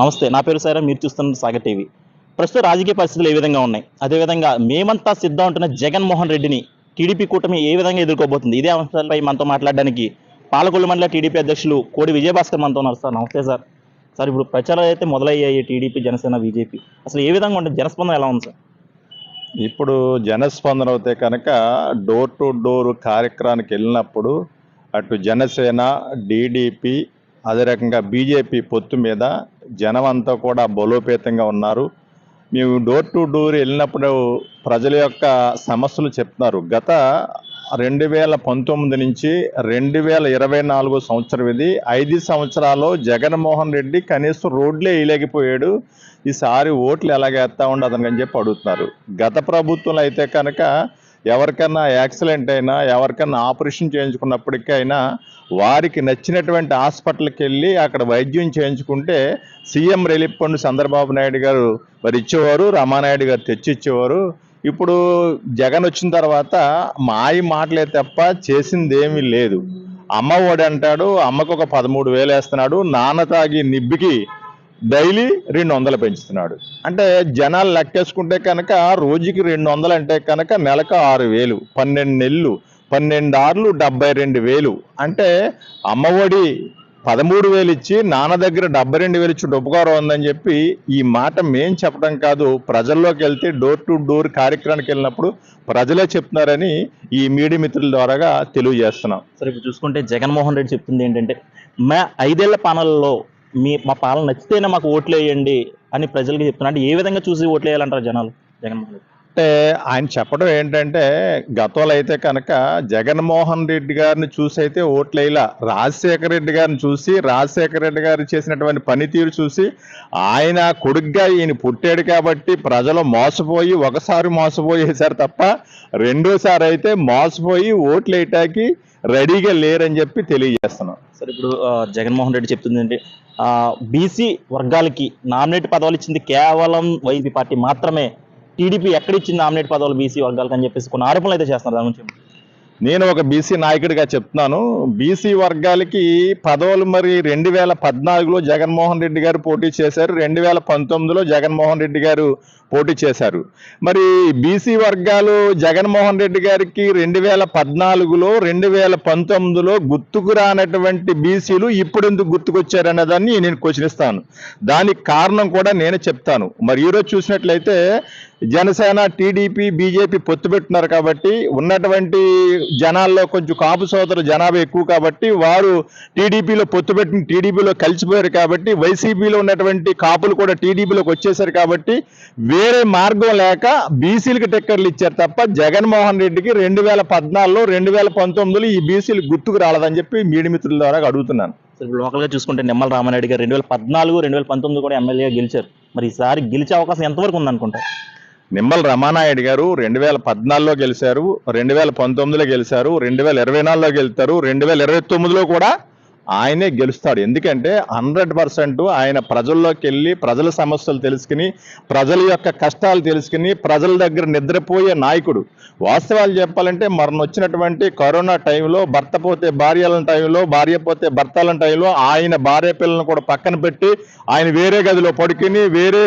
నమస్తే నా పేరు సైరా మీరు చూస్తున్న సాగర్ టీవీ. ప్రస్తుత రాజకీయ పరిస్థితులు ఏ విధంగా ఉన్నాయి? అదేవిధంగా మేమంతా సిద్ధం ఉంటున్న జగన్మోహన్ రెడ్డిని టీడీపీ కూటమి ఏ విధంగా ఎదుర్కోబోతుంది? ఇదే అంశాలపై మనతో మాట్లాడడానికి పాలకొల్లు మండల టీడీపీ అధ్యక్షులు కోడి విజయభాస్కర్ మనతో ఉన్నారు సార్. నమస్తే సార్. సార్ ఇప్పుడు ప్రచారాలు అయితే మొదలయ్యాయి టీడీపీ జనసేన బీజేపీ. అసలు ఏ విధంగా ఉంటుంది జనస్పందన ఎలా ఉంది సార్? ఇప్పుడు జనస్పందన అయితే కనుక డోర్ టు డోర్ కార్యక్రమానికి వెళ్ళినప్పుడు అటు జనసేన డీడీపీ అదే రకంగా బీజేపీ పొత్తు మీద జనం అంతా కూడా బలోపేతంగా ఉన్నారు. మేము డోర్ టు డోర్ వెళ్ళినప్పుడు ప్రజల యొక్క సమస్యలు చెప్తున్నారు. గత రెండు వేల పంతొమ్మిది నుంచి రెండు వేల ఇరవై నాలుగు సంవత్సరం ఇది. ఐదు సంవత్సరాల్లో జగన్మోహన్ రెడ్డి కనీసం రోడ్లే వేయలేకపోయాడు ఈసారి ఓట్లు ఎలాగేస్తా ఉండదు అని చెప్పి అడుగుతున్నారు. గత ప్రభుత్వంలో అయితే కనుక ఎవరికన్నా యాక్సిడెంట్ అయినా ఎవరికన్నా ఆపరేషన్ చేయించుకున్నప్పటికైనా వారికి నచ్చినటువంటి హాస్పిటల్కి వెళ్ళి అక్కడ వైద్యం చేయించుకుంటే CM relief fund Chandrababu Naidu గారు మరి ఇచ్చేవారు రమానాయుడు గారు తెచ్చి ఇచ్చేవారు ఇప్పుడు జగన్ వచ్చిన తర్వాత మాయ మాటలే తప్ప చేసింది ఏమీ లేదు. అమ్మ ఒడి అంటాడు అమ్మకు ఒక పదమూడు వేలు వేస్తున్నాడు నాన్న తాగి నిబ్బికి డైలీ రెండు వందలు పెంచుతున్నాడు. అంటే జనాలు లెక్కేసుకుంటే కనుక రోజుకి రెండు వందలు అంటే కనుక నెలకు ఆరు వేలు పన్నెండు నెలలు పన్నెండు ఆర్లు డెబ్బై రెండు వేలు. అంటే అమ్మఒడి పదమూడు వేలు ఇచ్చి నాన్న దగ్గర డెబ్బై రెండు వేలు ఇచ్చి ఉపకారం ఉందని చెప్పి ఈ మాట మేం చెప్పడం కాదు. ప్రజల్లోకి వెళ్తే డోర్ టు డోర్ కార్యక్రమానికి వెళ్ళినప్పుడు ప్రజలే చెప్తున్నారని ఈ మీడియా మిత్రుల ద్వారాగా తెలియజేస్తున్నాం. సరే ఇప్పుడు చూసుకుంటే జగన్మోహన్ రెడ్డి చెప్తుంది ఏంటంటే మా ఐదేళ్ళ పాలనలో మీ మా పాలన నచ్చితేనే మాకు ఓట్లు వేయండి అని ప్రజలకి చెప్తున్నా. అంటే ఏ విధంగా చూసి ఓట్లు వేయాలంటారు జనాలు? జగన్మోహన్ రెడ్డి. అంటే ఆయన చెప్పడం ఏంటంటే గతంలో అయితే కనుక జగన్మోహన్ రెడ్డి గారిని చూసి అయితే ఓట్లేలా రాజశేఖర రెడ్డి గారిని చూసి రాజశేఖర రెడ్డి గారు చేసినటువంటి పనితీరు చూసి ఆయన కొడుగ్గా ఈయన పుట్టాడు కాబట్టి ప్రజలు మోసపోయి ఒకసారి మోసపోయేశారు తప్ప రెండోసారి అయితే మోసపోయి ఓట్లు వేయటానికి రెడీగా లేరని చెప్పి తెలియజేస్తున్నాం. సార్ ఇప్పుడు జగన్మోహన్ రెడ్డి చెప్తుంది ఏంటి? బీసీ వర్గాలకి నామినేట్ పదవులు ఇచ్చింది కేవలం వైసీపీ పార్టీ మాత్రమే. టీడీపీ ఎక్కడిచ్చింది నామినేట్ పదవులు బీసీ వర్గాలకు అని చెప్పేసి కొన్ని ఆరోపణలు అయితే చేస్తున్నారు. దాని గురించి నేను ఒక బీసీ నాయకుడిగా చెప్తున్నాను. బీసీ వర్గాలకి పదవులు మరి రెండు వేల పద్నాలుగులో జగన్మోహన్ రెడ్డి గారు పోటీ చేశారు. రెండు వేల పంతొమ్మిదిలో జగన్మోహన్ రెడ్డి గారు పోటీ చేశారు. మరి బీసీ వర్గాలు జగన్మోహన్ రెడ్డి గారికి రెండు వేల పద్నాలుగులో రెండు వేల పంతొమ్మిదిలో గుర్తుకు రానటువంటి బీసీలు ఇప్పుడు ఎందుకు గుర్తుకొచ్చారనే దాన్ని నేను క్వశ్చనిస్తాను దానికి కారణం కూడా నేనే చెప్తాను. మరి ఈరోజు చూసినట్లయితే జనసేన టీడీపీ బీజేపీ పొత్తు పెట్టున్నారు కాబట్టి ఉన్నటువంటి జనాల్లో కొంచెం కాపు సోదర జనాభా ఎక్కువ కాబట్టి వారు టీడీపీలో పొత్తు పెట్టిన టీడీపీలో కలిసిపోయారు కాబట్టి వైసీపీలో ఉన్నటువంటి కాపులు కూడా టీడీపీలోకి వచ్చేసారు కాబట్టి వే వేరే మార్గం లేక బీసీలకు టిక్కెట్లు ఇచ్చారు తప్ప జగన్మోహన్ రెడ్డికి రెండు వేల పద్నాలుగులో రెండు వేల పంతొమ్మిదిలో ఈ బీసీలు గుర్తుకు రాలేదని చెప్పి మీడి మిత్రుల ద్వారా అడుగుతున్నాను. ఇప్పుడు లోకల్గా చూసుకుంటే నిమ్మల రామారెడ్డి గారు రెండు వేల పద్నాలుగు రెండు వేల పంతొమ్మిది కూడా ఎమ్మెల్యేగా గెలిచారు. మరి ఈసారి గెలిచే అవకాశం ఎంతవరకు ఉందనుకుంటారు నిమ్మల రమానాయుడు గారు రెండు వేల పద్నాలుగులో గెలిచారు రెండు వేల పంతొమ్మిదిలో గెలిచారు రెండు వేల ఇరవై నాలుగులో గెలుస్తారు రెండు వేల ఇరవై తొమ్మిదిలో కూడా ఆయనే గెలుస్తాడు. ఎందుకంటే హండ్రెడ్ పర్సెంట్ ఆయన ప్రజల్లోకి వెళ్ళి ప్రజల సమస్యలు తెలుసుకుని ప్రజల యొక్క కష్టాలు తెలుసుకుని ప్రజల దగ్గర నిద్రపోయే నాయకుడు. వాస్తవాలు చెప్పాలంటే మరణ వచ్చినటువంటి కరోనా టైంలో భర్త పోతే భార్యల టైంలో భార్య పోతే భర్తల టైంలో ఆయన భార్య పిల్లలను కూడా పక్కన పెట్టి ఆయన వేరే గదిలో పడుకుని వేరే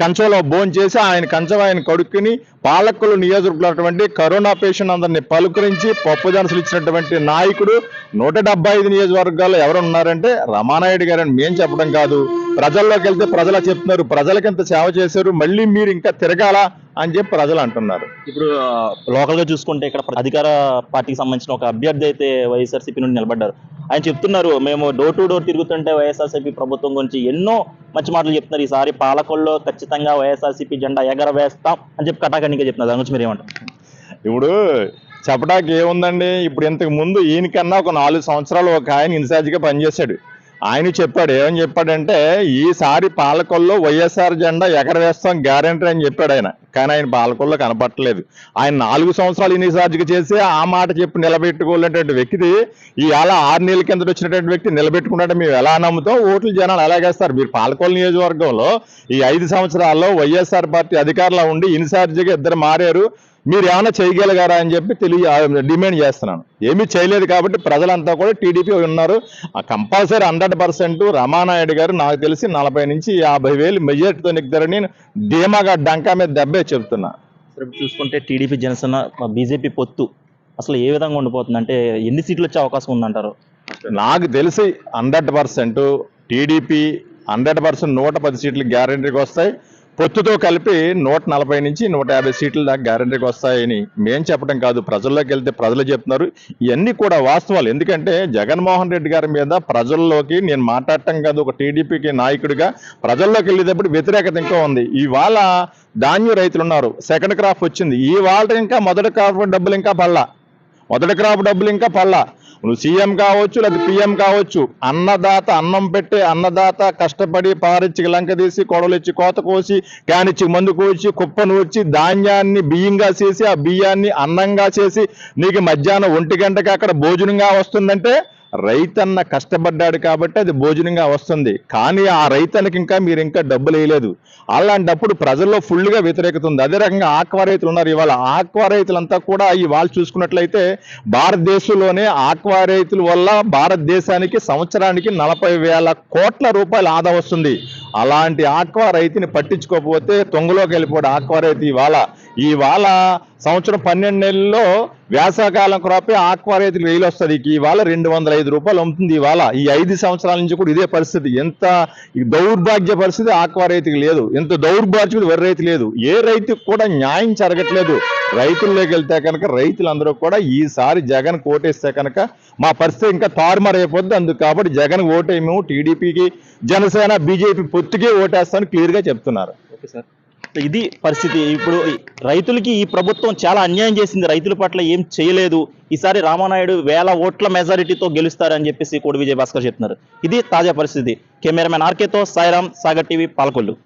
కంచంలో భోజనం చేసి ఆయన కంచం ఆయన కడుక్కుని పాలకులు నియోజకవర్గంలో కరోనా పేషెంట్ అందరినీ పలుకరించి పప్పు దినుసులు ఇచ్చినటువంటి నాయకుడు నూట డెబ్బై ఐదు నియోజకవర్గాల్లో ఎవరు ఉన్నారంటే రమానాయుడు గారని మేం చెప్పడం కాదు. ప్రజల్లోకి వెళ్తే ప్రజలు చెప్తున్నారు. ప్రజలకి ఎంత సేవ చేశారు? మళ్ళీ మీరు ఇంకా తిరగాల? అని చెప్పి ప్రజలు అంటున్నారు. ఇప్పుడు ఆ, లోకల్గా చూసుకుంటే ఇక్కడ అధికార పార్టీకి సంబంధించిన ఒక అభ్యర్థి అయితే వైఎస్ఆర్సీపీ నుండి నిలబడ్డారు. ఆయన చెప్తున్నారు మేము డోర్ టు డోర్ తిరుగుతుంటే వైఎస్ఆర్సీపీ ప్రభుత్వం గురించి ఎన్నో మంచి మాటలు చెప్తున్నారు. ఈసారి పాలకొల్లో ఖచ్చితంగా వైఎస్ఆర్సీపీ జెండా ఎగరవేస్తాం అని చెప్పి కటాకనిగా చెప్తున్నారు. దాని గురించి మీరు ఏమంటారు? ఇప్పుడు చెప్పడానికి ఏముందండి? ఇప్పుడు ఇంతకు ముందు ఈయనకన్నా ఒక నాలుగు సంవత్సరాలు ఒక ఆయన ఇన్ఛార్జిగా పనిచేశాడు. ఆయన చెప్పాడు ఏమని చెప్పాడంటే ఈసారి పాలకొల్లో వైఎస్ఆర్ జెండా ఎగరవేస్తాం గ్యారంటీ అని చెప్పాడు ఆయన. కానీ ఆయన పాలకొల్లో కనపట్టలేదు ఆయన నాలుగు సంవత్సరాలు ఇన్ఛార్జ్గా చేసి ఆ మాట చెప్పి నిలబెట్టుకోలేటువంటి వ్యక్తి ఇవాళ ఆరు నెలల కింద వచ్చినటువంటి వ్యక్తి నిలబెట్టుకున్నాడు మేము ఎలా నమ్ముతాం? ఓట్లు జనాలు ఎలాగేస్తారు మీరు పాలకొల్లు నియోజకవర్గంలో ఈ ఐదు సంవత్సరాల్లో వైఎస్ఆర్ పార్టీ అధికారంలో ఉండి ఇన్ఛార్జిగా ఇద్దరు మారారు. మీరు ఏమైనా చేయగలిగారా అని చెప్పి తెలియ డిమాండ్ చేస్తున్నాను. ఏమీ చేయలేదు కాబట్టి ప్రజలంతా కూడా టీడీపీ ఉన్నారు. కంపల్సరీ హండ్రెడ్ పర్సెంట్ రమానాయుడు గారు నాకు తెలిసి నలభై నుంచి యాభై వేలు మెజార్టీతో నెగ్గుతారని ధీమాగా డంకా మీద దెబ్బే చెప్తున్నా చూసుకుంటే టీడీపీ జనసేన బీజేపీ పొత్తు. అసలు ఏ విధంగా ఉండిపోతుంది? అంటే ఎన్ని సీట్లు వచ్చే అవకాశం ఉందంటారు? నాకు తెలిసి hundred percent TDP hundred percent నూట పది సీట్లు గ్యారంటీకి వస్తాయి. పొత్తుతో కలిపి నూట నలభై నుంచి నూట యాభై సీట్ల దాకా గ్యారంటీకి వస్తాయని మేం చెప్పడం కాదు ప్రజల్లోకి వెళ్తే ప్రజలు చెప్తున్నారు. ఇవన్నీ కూడా వాస్తవాలు. ఎందుకంటే జగన్మోహన్ రెడ్డి గారి మీద ప్రజల్లోకి నేను మాట్లాడటం కాదు ఒక టీడీపీకి నాయకుడిగా ప్రజల్లోకి వెళ్ళేటప్పుడు వ్యతిరేకత ఇంకా ఉంది. ఇవాళ ధాన్యం రైతులు ఉన్నారు. సెకండ్ క్రాప్ వచ్చింది. ఇవాళ ఇంకా మొదటి క్రాప్ డబ్బులు ఇంకా పళ్ళ మొదటి క్రాప్ డబ్బులు ఇంకా పళ్ళ నువ్వు సీఎం కావచ్చు లేదా పిఎం కావచ్చు అన్నదాత అన్నం పెట్టే అన్నదాత కష్టపడి పారిచ్చి లంక తీసి కొడలు ఇచ్చి కోత కోసి క్యానిచ్చి మందు కోసి కుప్పను వచ్చి ధాన్యాన్ని బియ్యంగా చేసి ఆ బియ్యాన్ని అన్నంగా చేసి నీకు మధ్యాహ్నం ఒంటి గంటకి అక్కడ భోజనంగా వస్తుందంటే రైతన్న కష్టపడ్డాడు కాబట్టి అది భోజనంగా వస్తుంది. కానీ ఆ రైతన్నకి ఇంకా మీరు ఇంకా డబ్బులు వేయలేదు. అలాంటప్పుడు ప్రజల్లో ఫుల్గా వ్యతిరేకత ఉంది అదే రకంగా ఆక్వా రైతులు ఉన్నారు. ఇవాళ ఆక్వా రైతులంతా కూడా ఇవాళ చూసుకున్నట్లయితే భారతదేశంలోనే ఆక్వా రైతుల వల్ల భారతదేశానికి సంవత్సరానికి నలభై వేల కోట్ల రూపాయల ఆదా వస్తుంది. అలాంటి ఆక్వా రైతుని పట్టించుకోకపోతే తొంగలోకి వెళ్ళిపోవడం ఆక్వా రైతు ఇవాళ. ఇవాళ సంవత్సరం పన్నెండు నెలల్లో వేసవకాలం క్రాపే ఆక్వా రైతులు వేలు వస్తుంది ఇవాళ రెండు వందల ఐదు రూపాయలు అమ్ముతుంది ఇవాళ. ఈ ఐదు సంవత్సరాల నుంచి కూడా ఇదే పరిస్థితి. ఎంత దౌర్భాగ్య పరిస్థితి ఆక్వా రైతుకి లేదు. ఎంత దౌర్భాగ్యుడు వరి రైతు లేదు. ఏ రైతుకు కూడా న్యాయం జరగట్లేదు. రైతుల్లోకి వెళ్తే కనుక రైతులందరూ కూడా ఈసారి జగన్ ఓటేస్తే కనుక మా పరిస్థితి ఇంకా తారుమారైపోద్ది అందుకు కాబట్టి జగన్ ఓటేమో టీడీపీకి జనసేన బీజేపీ పొత్తుకే ఓటేస్తామని క్లియర్గా చెప్తున్నారు. Okay sir. ఇది పరిస్థితి. ఇప్పుడు రైతులకి ఈ ప్రభుత్వం చాలా అన్యాయం చేసింది. రైతుల పట్ల ఏం చేయలేదు. ఈసారి రామానాయుడు వేల ఓట్ల మెజారిటీతో గెలుస్తారని చెప్పేసి కోడి విజయ్ భాస్కర్ చెప్తున్నారు. ఇది తాజా పరిస్థితి. కెమెరామెన్ ఆర్కేతో సాయిరామ్ సాగర్ టీవీ పాలకొల్లు.